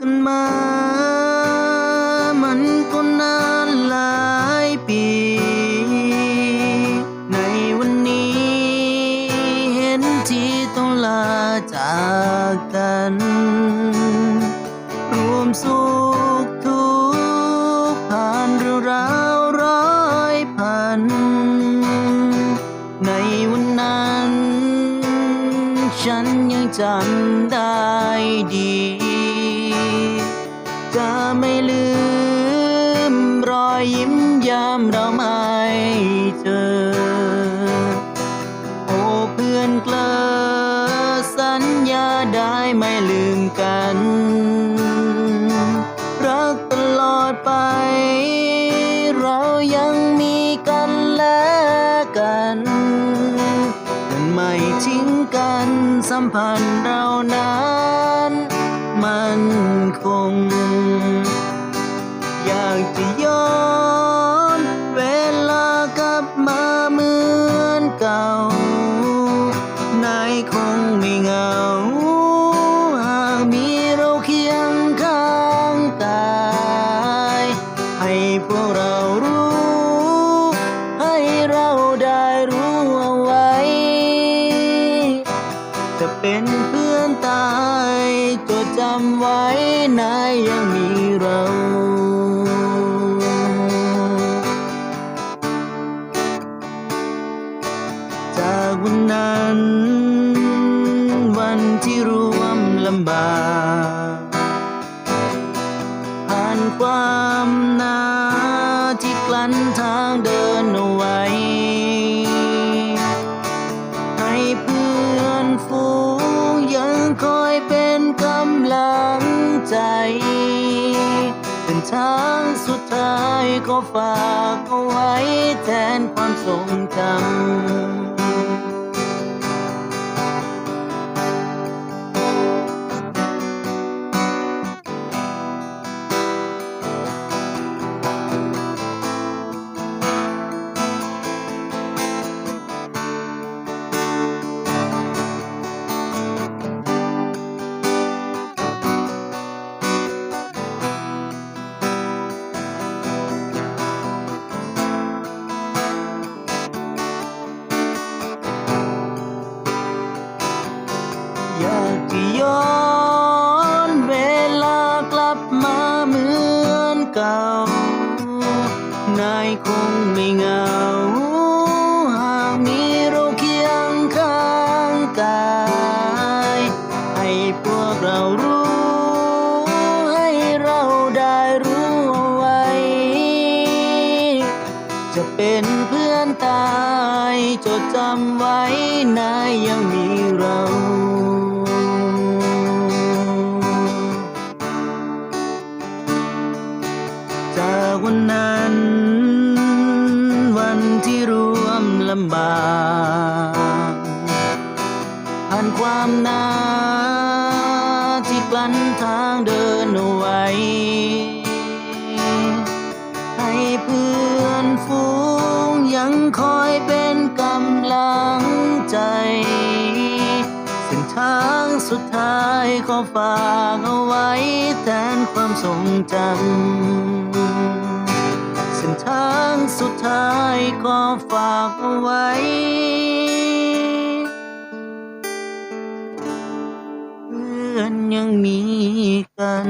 กันมา มันก็นานหลายปี ในวันนี้ เห็นที่ต้องลาจากกัน รวมสุขทุกข์ผ่านเรื่องราวร้อยพัน ในวันนั้น ฉันยังจำได้ดี ยิ้มยามเราไม่เจอ โอ้เพื่อนเกลอสัญญาได้ไม่ลืมกัน รักตลอดไป เรายังมีกันและกันมันไม่ทิ้งกันสัมพันธ์เรานั้นมันคงอยากจะายยังมีเราจากวันนั้น วันที่ร่วมลำบากผ่านความหนาที่กลั้นทางเดินเอาไว้ ให้เพื่อนฝูงยังคอยเป็นกำลัง ใจ เป็นทางสุดท้ายก็ฝากเอาไว้แทนความทรงจำ เป็นเพื่อนตายจดจำไว้นายยังมีเราจากวันนั้น วันที่ร่วมลำบากผ่านความหนาที่กลั้นทางเดินเอาไว้ ให้เพื่อนฝู คอยเป็นกำลังใจ เส้นทางสุดท้ายก็ฝากเอาไว้แทนความทรงจำเส้นทางสุดท้ายก็ฝากเอาไว้เพื่อนยังมีกัน